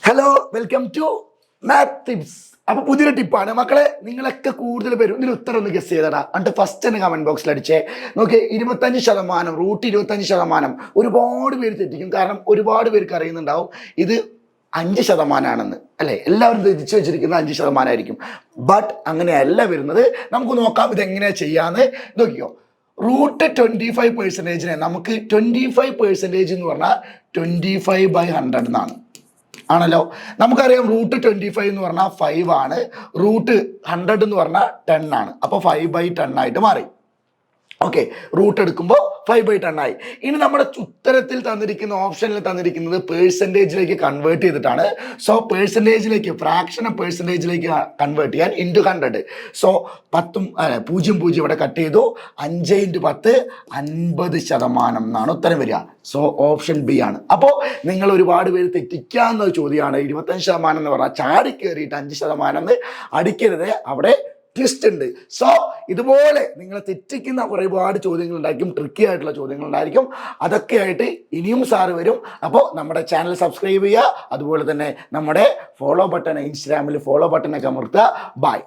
Hello welcome to math tips അപ്പൊ പുതിയൊരു ടിപ്പാണ്. മക്കളെ നിങ്ങളൊക്കെ കൂടുതൽ പേരും ഇതിന് ഉത്തരം ഒന്ന് ഗസ് ചെയ്തടാ. എന്നിട്ട് ഫസ്റ്റ് തന്നെ കമന്റ് ബോക്സിൽ അടിച്ചേ. നോക്കി ഇരുപത്തഞ്ച് ശതമാനം റൂട്ട് ഇരുപത്തഞ്ച് ശതമാനം ഒരുപാട് പേര് തെറ്റിക്കും. കാരണം ഒരുപാട് പേർക്ക് അറിയുന്നുണ്ടാവും ഇത് അഞ്ച് ശതമാനമാണെന്ന് അല്ലേ? എല്ലാവരും ധരിച്ചു വെച്ചിരിക്കുന്നത് അഞ്ച് ശതമാനമായിരിക്കും ബട്ട് അങ്ങനെയല്ല വരുന്നത്. നമുക്ക് നോക്കാം ഇതെങ്ങനെയാ ചെയ്യാന്ന്. നോക്കിയോ റൂട്ട് ട്വന്റി ഫൈവ് പെർസെന്റേജിനെ നമുക്ക് ട്വന്റി ഫൈവ് പെർസെന്റേജ് എന്ന് പറഞ്ഞാൽ ട്വന്റി ഫൈവ് ബൈ ഹൺഡ്രഡ് എന്നാണ്. ആണല്ലോ. നമുക്കറിയാം റൂട്ട് ട്വന്റി ഫൈവ് എന്ന് പറഞ്ഞാൽ ഫൈവ് ആണ്. റൂട്ട് ഹൺഡ്രഡ് എന്ന് പറഞ്ഞാൽ ടെൻ ആണ്. അപ്പോൾ ഫൈവ് ബൈ ടെൻ ആയിട്ട് മാറി. ഓക്കെ റൂട്ട് എടുക്കുമ്പോൾ ഫൈവ് ബൈ ടെൻ ആയി. ഇനി നമ്മുടെ ഉത്തരത്തിൽ തന്നിരിക്കുന്ന ഓപ്ഷനിൽ തന്നിരിക്കുന്നത് പേഴ്സന്റേജിലേക്ക് കൺവേർട്ട് ചെയ്തിട്ടാണ്. സോ പേഴ്സന്റേജിലേക്ക് ഫ്രാക്ഷനെ പേഴ്സന്റേജിലേക്ക് കൺവേർട്ട് ചെയ്യാൻ ഇന്റു ഹൺഡ്രഡ് സോ പത്തും പൂജ്യം പൂജ്യം ഇവിടെ കട്ട് ചെയ്തു. അഞ്ച് ഇന്റു പത്ത് അൻപത് ശതമാനം എന്നാണ് ഉത്തരം വരിക. സോ ഓപ്ഷൻ ബി ആണ്. അപ്പോൾ നിങ്ങൾ ഒരുപാട് പേര് തെറ്റിക്കാവുന്ന ഒരു ചോദ്യമാണ്. ഇരുപത്തഞ്ച് ശതമാനം എന്ന് പറഞ്ഞാൽ ചാടി കയറിയിട്ട് അഞ്ച് ശതമാനം അടിക്കരുത്. അവിടെ ട്വിസ്റ്റ് ഉണ്ട്. സോ ഇതുപോലെ നിങ്ങളെ തെറ്റിക്കുന്ന ഒരുപാട് ചോദ്യങ്ങൾ ഉണ്ടായിരിക്കും ട്രിക്കി ആയിട്ടുള്ള ചോദ്യങ്ങൾ ഉണ്ടായിരിക്കും അതൊക്കെ ആയിട്ട് ഇനിയും സാറ് വരും. അപ്പോൾ നമ്മുടെ ചാനൽ സബ്സ്ക്രൈബ് ചെയ്യുക. അതുപോലെ തന്നെ നമ്മുടെ ഫോളോ ബട്ടൺ ഇൻസ്റ്റാഗ്രാമിൽ ഫോളോ ബട്ടണൊക്കെ അമർത്തുക. ബൈ